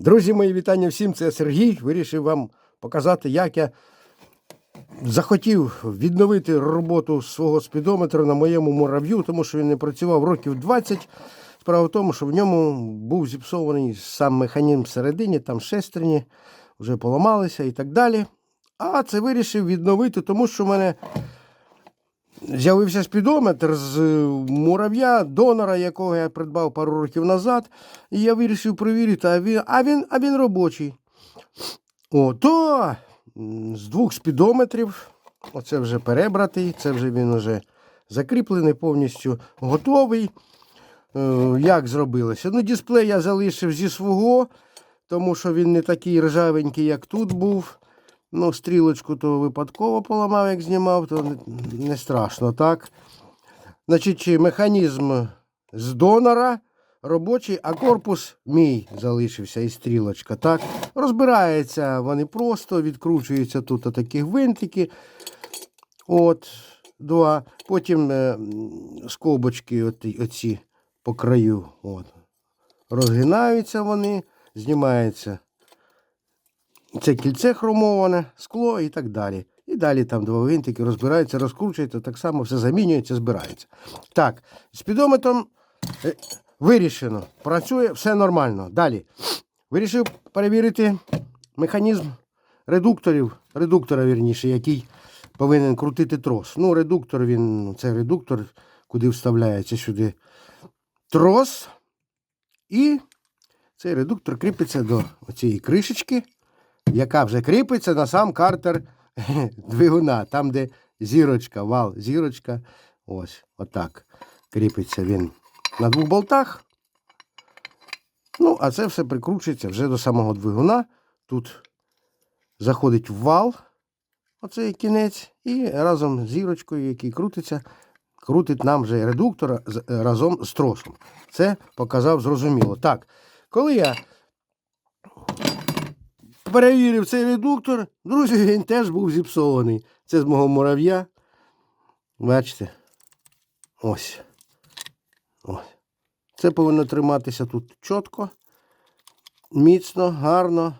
Друзі, мої вітання всім. Це Сергій. Вирішив вам показати, як я захотів відновити роботу свого спідометра на моєму мурав'ю, тому що він не працював років 20. Справа в тому, що в ньому був зіпсований сам механізм всередині, там шестерні вже поламалися і так далі. А це вирішив відновити, тому що в мене з'явився спідометр з е, мурав'я, донора, якого я придбав пару років назад. І я вирішив перевірити, а він, а він, а він робочий. О, то з двох спідометрів, оце вже перебратий, це вже він вже закріплений, повністю готовий. Е, Як зробилося? Ну, дисплей я залишив зі свого, тому що він не такий ржавенький, як тут був. Ну, стрілочку то випадково поламав, як знімав, то не, страшно, так? Значить, чи механізм з донора робочий, а корпус мій залишився і стрілочка. Так? Розбираються вони просто, відкручуються тут такі гвинтики. От, два. Потім е, скобочки оті, оці по краю. От. Розгинаються вони, знімається це кільце хромоване, скло і так далі. І далі там два винтики розбираються, розкручується, так само все замінюється, збирається. Так, спідометром е, вирішено. Працює все нормально. Далі. Вирішив перевірити механізм редукторів, редуктора, вірніше, який повинен крутити трос. Ну, редуктор, він, це редуктор, куди вставляється сюди трос. І цей редуктор кріпиться до цієї кришечки яка вже кріпиться на сам картер двигуна, там, де зірочка, вал, зірочка. Ось, отак. Кріпиться він на двох болтах. Ну, а це все прикручується вже до самого двигуна. Тут заходить вал, оцей кінець, і разом з зірочкою, який крутиться, крутить нам вже редуктор разом з тросом. Це показав зрозуміло. Так, коли я перевірив цей редуктор. Друзі, він теж був зіпсований. Це з мого мурав'я. Бачите? Ось. Ось. Це повинно триматися тут чітко, міцно, гарно.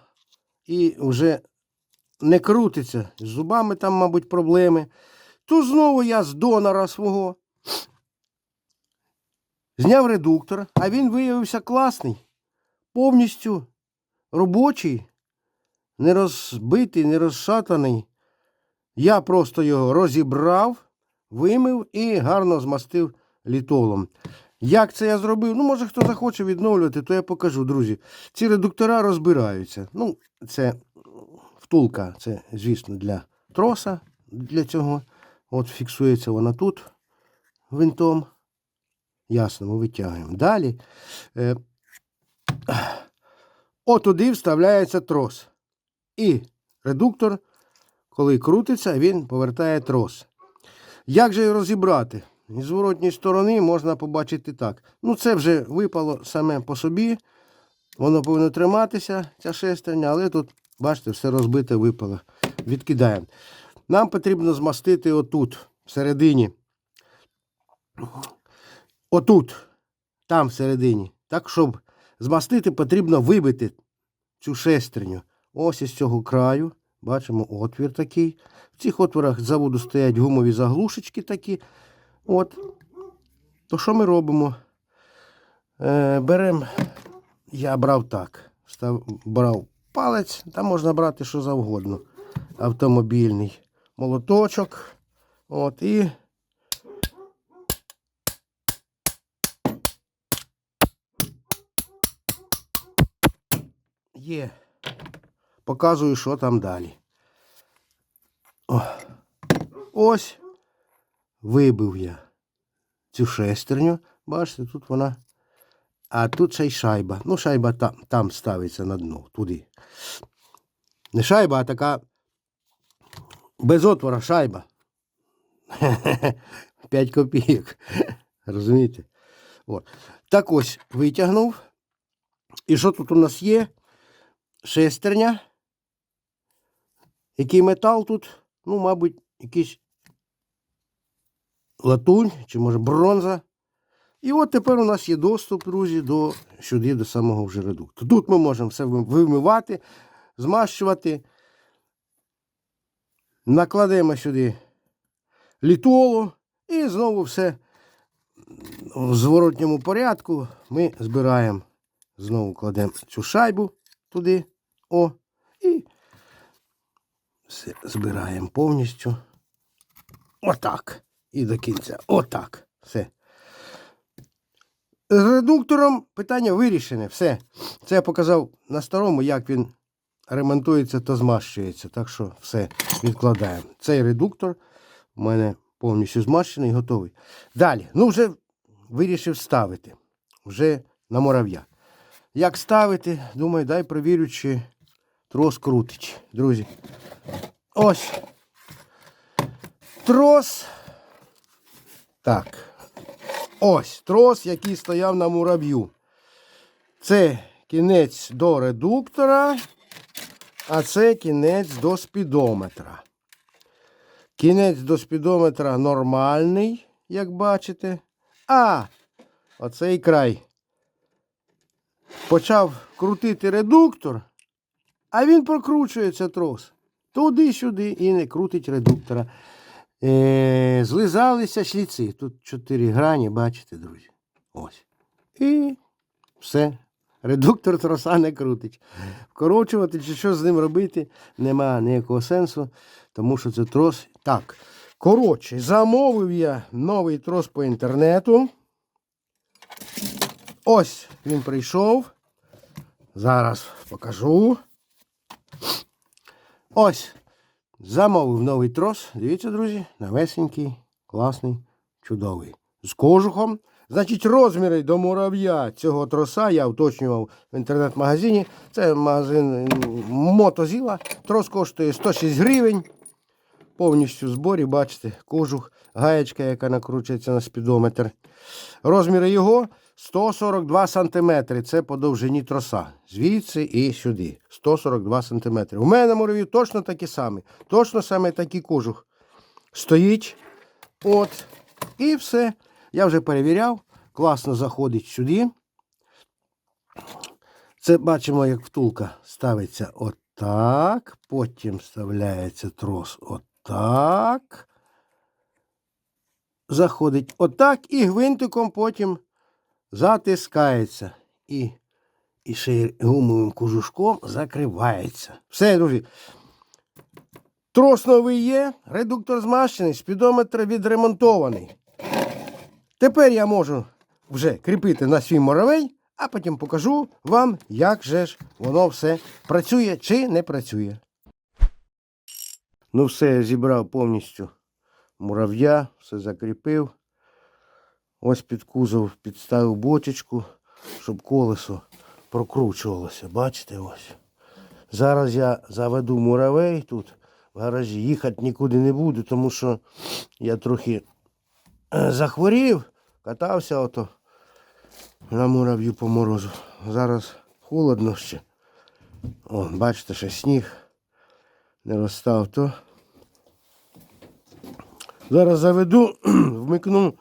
І вже не крутиться. З зубами там, мабуть, проблеми. То знову я з донора свого. Зняв редуктор, а він виявився класний. Повністю робочий не розбитий, не розшатаний. Я просто його розібрав, вимив і гарно змастив літолом. Як це я зробив? Ну, може, хто захоче відновлювати, то я покажу, друзі. Ці редуктора розбираються. Ну, це втулка, це, звісно, для троса. Для цього. От фіксується вона тут винтом. Ясно, ми витягуємо. Далі. Е, отуди вставляється трос. І редуктор, коли крутиться, він повертає трос. Як же його розібрати? З зворотньої сторони можна побачити так. Ну, це вже випало саме по собі. Воно повинно триматися, ця шестерня, але тут, бачите, все розбите, випало. Відкидаємо. Нам потрібно змастити отут, всередині. Отут, там всередині. Так, щоб змастити, потрібно вибити цю шестерню. Ось із цього краю. Бачимо отвір такий. В цих отворах заводу стоять гумові заглушечки такі. От. То що ми робимо? Е, беремо, я брав так. Став, брав палець, там можна брати що завгодно. Автомобільний молоточок. От, і є. Показую, що там далі. О. Ось вибив я цю шестерню. Бачите, тут вона. А тут ще й шайба. Ну, шайба там, там ставиться на дно, туди. Не шайба, а така без отвора шайба. 5 копійок. Розумієте? От. Так ось витягнув. І що тут у нас є? Шестерня. Який метал тут? Ну, мабуть, якийсь латунь чи може бронза. І от тепер у нас є доступ, друзі, до сюди, до самого вже редуктора. Тут ми можемо все вимивати, змащувати. Накладемо сюди літолу і знову все в зворотньому порядку ми збираємо. Знову кладемо цю шайбу туди. О, все збираємо повністю. Отак. І до кінця. Отак. Все. З редуктором питання вирішене. Все. Це я показав на старому, як він ремонтується та змащується. Так що все відкладаємо. Цей редуктор у мене повністю змащений і готовий. Далі. Ну, вже вирішив ставити. Вже на мурав'я. Як ставити, думаю, дай провірю, чи трос крутить. Друзі. Ось. Трос. Так. Ось трос, який стояв на мурав'ю. Це кінець до редуктора, а це кінець до спідометра. Кінець до спідометра нормальний, як бачите. А оцей край почав крутити редуктор, а він прокручується трос. Туди-сюди і не крутить редуктора. Е, злизалися шліци. Тут чотири грані, бачите, друзі. Ось. І все. Редуктор троса не крутить. Вкорочувати чи що з ним робити, нема ніякого сенсу, тому що це трос. Так. Коротше, замовив я новий трос по інтернету. Ось він прийшов. Зараз покажу. Ось. Замовив новий трос. Дивіться, друзі, навесенький, класний, чудовий. З кожухом. Значить, розміри до мурав'я цього троса я уточнював в інтернет-магазині. Це магазин Мотозіла. Трос коштує 106 гривень. Повністю в зборі, бачите, кожух, гаєчка, яка накручується на спідометр. Розміри його 142 см. Це по довжині троса. Звідси і сюди. 142 см. У мене на мураві точно такі самі. Точно саме такий кожух. Стоїть. От. І все. Я вже перевіряв. Класно заходить сюди. Це бачимо, як втулка ставиться отак. Потім вставляється трос отак. Заходить отак і гвинтиком потім затискається. І, і ще гумовим кожушком закривається. Все, друзі. Трос новий є, редуктор змащений, спідометр відремонтований. Тепер я можу вже кріпити на свій моровей, а потім покажу вам, як же ж воно все працює чи не працює. Ну, все, я зібрав повністю мурав'я, все закріпив. Ось під кузов підставив бочечку, щоб колесо прокручувалося. Бачите ось. Зараз я заведу муравей тут в гаражі. Їхати нікуди не буду, тому що я трохи е, захворів, катався ото на мурав'ю по морозу. Зараз холодно ще. О, бачите, ще сніг не розстав то. Зараз заведу, вмикну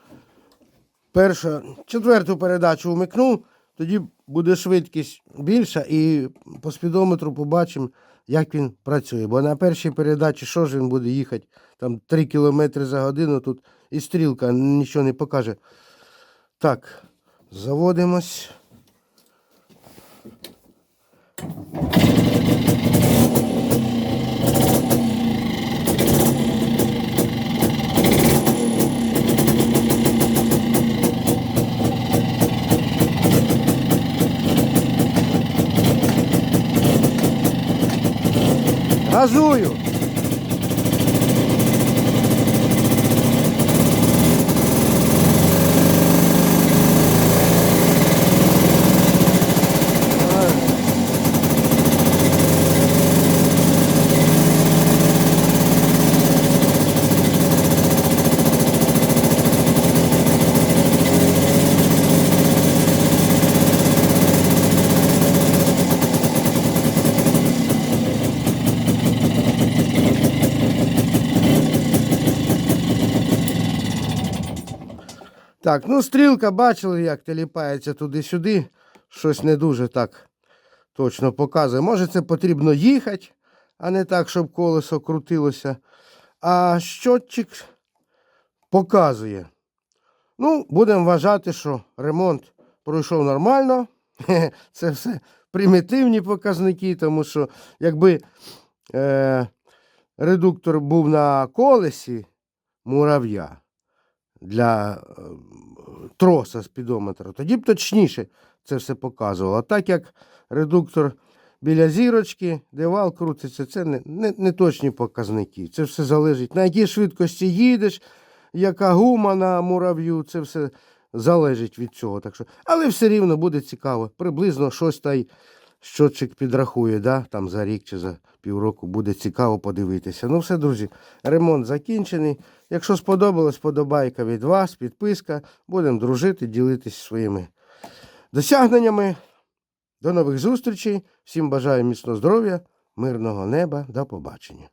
перша, четверту передачу вмикну, тоді буде швидкість більша і по спідометру побачимо, як він працює. Бо на першій передачі що ж він буде їхати? Там 3 км за годину тут і стрілка нічого не покаже. Так, заводимось. Azulho. Так, ну стрілка бачили, як теліпається туди-сюди. Щось не дуже так точно показує. Може, це потрібно їхати, а не так, щоб колесо крутилося. А щотчик показує. Ну, будемо вважати, що ремонт пройшов нормально. Це все примітивні показники, тому що якби е, редуктор був на колесі мурав'я для е, троса спідометра, тоді б точніше це все показувало. Так як редуктор біля зірочки, де вал крутиться, це не, не, не точні показники. Це все залежить, на якій швидкості їдеш, яка гума на мурав'ю, це все залежить від цього. Так що, але все рівно буде цікаво. Приблизно щось та й щотчик підрахує, да? там за рік чи за півроку буде цікаво подивитися. Ну все, друзі, ремонт закінчений. Якщо сподобалось, подобайка від вас, підписка. Будемо дружити, ділитись своїми досягненнями. До нових зустрічей. Всім бажаю міцного здоров'я, мирного неба. До побачення.